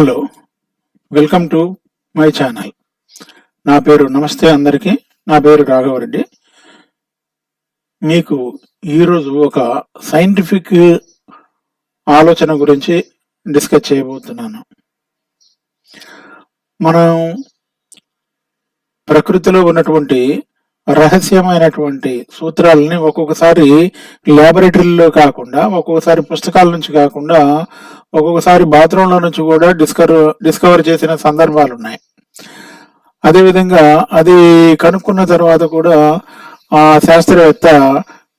Hello welcome to my channel. నా పేరు నమస్తే అందరికీ. నా పేరు రాఘవరెడ్డి. మీకు ఈరోజు ఒక సైంటిఫిక్ ఆలోచన గురించి డిస్కస్ చేయబోతున్నాను. మనం ప్రకృతిలో ఉన్నటువంటి రహస్యమైనటువంటి సూత్రాలని ఒక్కొక్కసారి ల్యాబొరేటరీలో కాకుండా ఒక్కొక్కసారి పుస్తకాల నుంచి కాకుండా ఒక్కొక్కసారి బాత్రూంలో నుంచి కూడా డిస్కవర్ డిస్కవర్ చేసిన సందర్భాలు ఉన్నాయి అదేవిధంగా అది కనుక్కున్న తర్వాత కూడా ఆ శాస్త్రవేత్త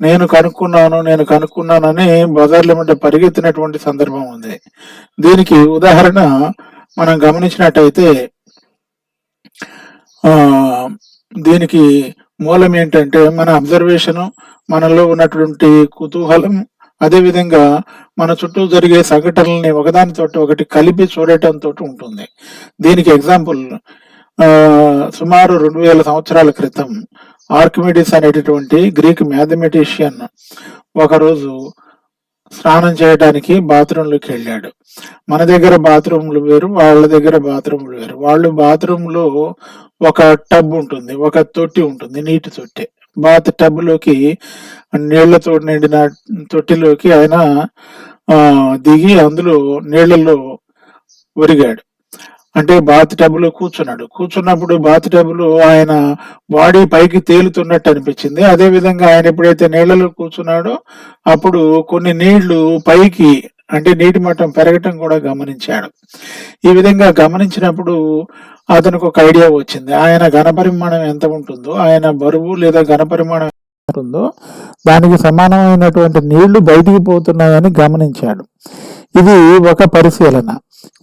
నేను కనుక్కున్నాను నేను కనుక్కున్నానని బజార్ల మధ్య పరిగెత్తినటువంటి సందర్భం ఉంది. దీనికి ఉదాహరణ మనం గమనించినట్టయితే దీనికి మూలం ఏంటంటే మన అబ్జర్వేషన్ మనలో ఉన్నటువంటి కుతూహలం అదేవిధంగా మన చుట్టూ జరిగే సంఘటనల్ని ఒకదానితో ఒకటి కలిపి చూడటంతో ఉంటుంది. దీనికి ఎగ్జాంపుల్ సుమారు రెండు వేల సంవత్సరాల క్రితం ఆర్కిమిడిస్ అనేటటువంటి గ్రీక్ మ్యాథమెటిషియన్ ఒకరోజు స్నానం చేయడానికి బాత్రూంలోకి వెళ్ళాడు. మన దగ్గర బాత్రూమ్లు వేరు వాళ్ళ దగ్గర బాత్రూమ్లు వేరు. వాళ్ళు బాత్రూంలో ఒక టబ్ ఉంటుంది ఒక తొట్టి ఉంటుంది నీటి తొట్టి. బాత్ టబ్లోకి నీళ్ళతో నిండిన తొట్టిలోకి ఆయన దిగి అందులో నీళ్ళలో ఒరిగాడు. అంటే బాత్ టబ్లో కూర్చున్నాడు. కూర్చున్నప్పుడు బాత్ టబ్లో ఆయన బాడీ పైకి తేలుతున్నట్టు అనిపించింది. అదే విధంగా ఆయన ఎప్పుడైతే నీళ్ళలో కూర్చున్నాడో అప్పుడు కొన్ని నీళ్ళు పైకి అంటే నీటి మట్టం పెరగటం కూడా గమనించాడు. ఈ విధంగా గమనించినప్పుడు అతనికి ఒక ఐడియా వచ్చింది. ఆయన ఘనపరిమాణం ఎంత ఉంటుందో ఆయన బరువు లేదా ఘనపరిమాణం ఉందో దానికి సమానమైనటువంటి నీళ్ళు బయటికి పోతున్నాయని గమనించాడు. ఇది ఒక పరిశీలన.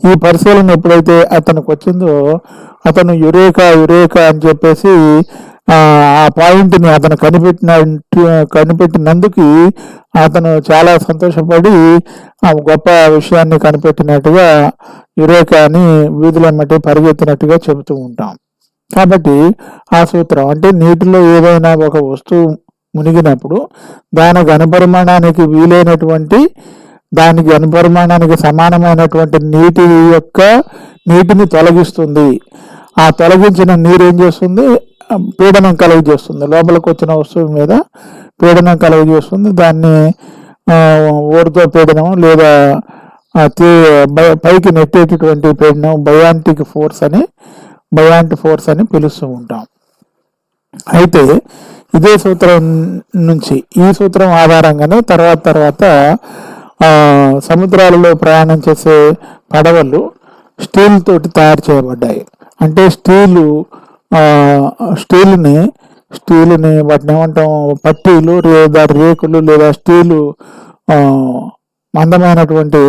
ఈ పరిశీలన ఎప్పుడైతే అతనికి వచ్చిందో అతను యురేకా యురేకా అని చెప్పేసి ఆ పాయింట్ని అతను కనిపెట్టిన కనిపెట్టినందుకు అతను చాలా సంతోషపడి ఆ గొప్ప విషయాన్ని కనిపెట్టినట్టుగా యురేకాని వీధులమ్మటి పరిగెత్తినట్టుగా చెబుతూ ఉంటాం. కాబట్టి ఆ సూత్రం అంటే నీటిలో ఏదైనా ఒక వస్తువు మునిగినప్పుడు దాని ఘనపరిమాణానికి వీలైనటువంటి దానికి అనుపరిమాణానికి సమానమైనటువంటి నీటి యొక్క నీటిని తొలగిస్తుంది. ఆ తొలగించిన నీరు ఏం చేస్తుంది? పీడనం కలుగజేస్తుంది. లోపలికి వచ్చిన వస్తువు మీద పీడనం కలుగజేస్తుంది. దాన్ని ఆ, ఓడితో పీడనం లేదా పైకి నెట్టేటటువంటి పీడనం బయాంటిక్ ఫోర్స్ అని బయాంట్ ఫోర్స్ అని పిలుస్తూ ఉంటాం. అయితే ఇదే సూత్రం నుంచి ఈ సూత్రం ఆధారంగానే తర్వాత తర్వాత సముద్రాలలో ప్రయాణం చేసే పడవలు స్టీల్ తోటి తయారు చేయబడ్డాయి. అంటే స్టీలు స్టీల్ని స్టీల్ని వాటిని ఏమంటాం పట్టీలు లేదా రేకులు లేదా స్టీలు మందమైనటువంటి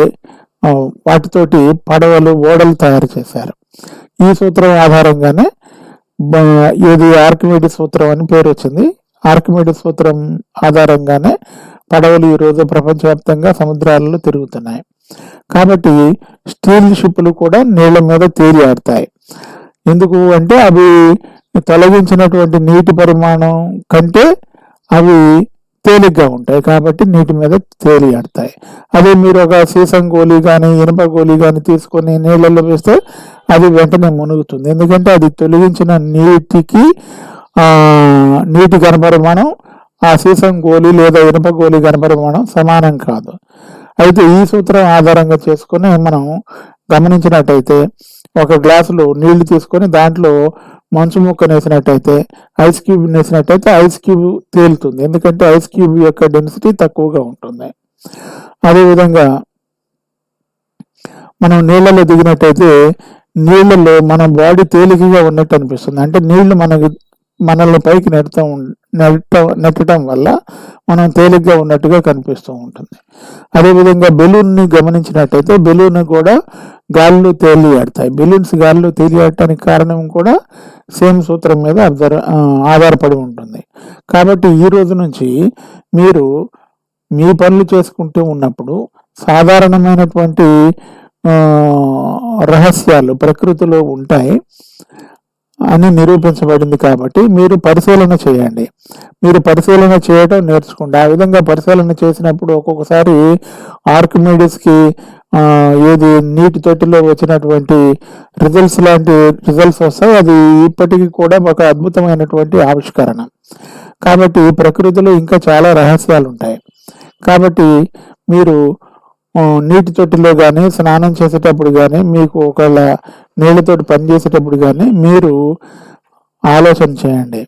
వాటితోటి పడవలు ఓడలు తయారు చేశారు. ఈ సూత్రం ఆధారంగానే ఇది ఆర్కిమీడి సూత్రం అని పేరు వచ్చింది. ఆర్కిమీడి సూత్రం ఆధారంగానే పడవలు ఈ రోజు ప్రపంచవ్యాప్తంగా సముద్రాలలో తిరుగుతున్నాయి. కాబట్టి స్టీల్ షిప్లు కూడా నీళ్ళ మీద తేలి ఆడతాయి. ఎందుకు అంటే అవి తొలగించినటువంటి నీటి పరిమాణం కంటే అవి తేలిగ్గా ఉంటాయి కాబట్టి నీటి మీద తేలియాడతాయి. అదే మీరు ఒక సీసం గోళీ కానీ ఇనుప గోళీ కానీ తీసుకొని నీళ్ళల్లో వేస్తే అది వెంటనే మునుగుతుంది. ఎందుకంటే అది తొలగించిన నీటికి నీటి ఘనపరిమాణం ఆ సీసం గోళీ లేదా ఇనుప గోళీ ఘనపరిమాణం సమానం కాదు. అయితే ఈ సూత్రం ఆధారంగా చేసుకుని మనం గమనించినట్టయితే ఒక గ్లాసులో నీళ్ళు తీసుకొని దాంట్లో మంచు ముక్క వేసినట్టయితే ఐస్ క్యూబ్ వేసినట్టయితే ఐస్ క్యూబ్ తేలుతుంది. ఎందుకంటే ఐస్ క్యూబ్ యొక్క డెన్సిటీ తక్కువగా ఉంటుంది. అదేవిధంగా మనం నీళ్ళలో దిగినట్టయితే నీళ్ళలో మన బాడీ తేలికగా ఉన్నట్టు అనిపిస్తుంది. అంటే నీళ్ళు మనకి మనల్ని పైకి నెడతా నెట్ట నెట్టడం వల్ల మనం తేలిగ్గా ఉన్నట్టుగా కనిపిస్తూ ఉంటుంది. అదేవిధంగా బెలూన్ని గమనించినట్టయితే బెలూన్ కూడా గాల్లో తేలియాడతాయి. బెలూన్స్ గాల్లో తేలియాడటానికి కారణం కూడా సేమ్ సూత్రం మీద అబ్జర్వ్ ఆధారపడి ఉంటుంది. కాబట్టి ఈ రోజు నుంచి మీరు మీ పనులు చేసుకుంటూ ఉన్నప్పుడు సాధారణమైనటువంటి రహస్యాలు ప్రకృతిలో ఉంటాయి. అని నిరూపించబడింది కాబట్టి మీరు పరిశీలన చేయండి. మీరు పరిశీలన చేయటం నేర్చుకోండి. ఆ విధంగా పరిశీలన చేసినప్పుడు ఒక్కొక్కసారి ఆర్కిమీడిస్కి ఏది నీటి తొట్టిలో వచ్చినటువంటి రిజల్ట్స్ లాంటి రిజల్ట్స్ వస్తాయి. అది ఇప్పటికీ కూడా ఒక అద్భుతమైనటువంటి ఆవిష్కరణ. కాబట్టి ప్రకృతిలో ఇంకా చాలా రహస్యాలు ఉంటాయి. కాబట్టి మీరు నీటి తొట్టిలో కానీ స్నానం చేసేటప్పుడు కానీ మీకు ఒకవేళ నీళ్ళతోటి పని చేసేటప్పుడు కానీ మీరు ఆలోచన చేయండి.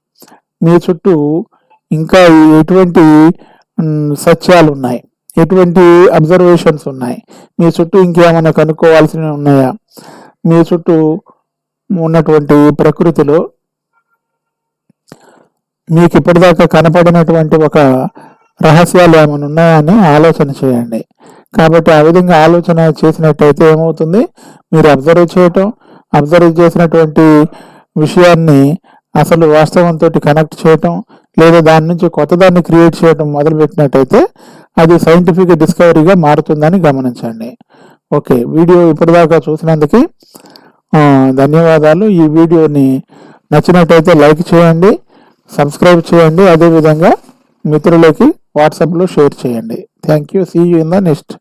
మీ చుట్టూ ఇంకా ఎటువంటి సత్యాలు ఉన్నాయి? ఎటువంటి అబ్జర్వేషన్స్ ఉన్నాయి? మీ చుట్టూ ఇంకేమైనా కనుక్కోవాల్సినవి ఉన్నాయా? మీ చుట్టూ ఉన్నటువంటి ప్రకృతిలో మీకు ఇప్పటిదాకా కనపడినటువంటి ఒక రహస్యాలు ఏమైనా ఉన్నాయా అని ఆలోచన చేయండి. కాబట్టి ఆ విధంగా ఆలోచన చేసినట్టయితే ఏమవుతుంది? మీరు అబ్జర్వ్ చేయటం అబ్జర్వ్ చేసినటువంటి విషయాన్ని అసలు వాస్తవంతో కనెక్ట్ చేయటం లేదా దాని నుంచి కొత్తదాన్ని క్రియేట్ చేయటం మొదలుపెట్టినట్టయితే అది సైంటిఫిక్ డిస్కవరీగా మారుతుందని గమనించండి. ఓకే వీడియో ఇప్పటిదాకా చూసినందుకు ధన్యవాదాలు. ఈ వీడియోని నచ్చినట్టయితే లైక్ చేయండి సబ్స్క్రైబ్ చేయండి. అదేవిధంగా మిత్రులకి వాట్సాప్లో షేర్ చేయండి. Thank you see you in the next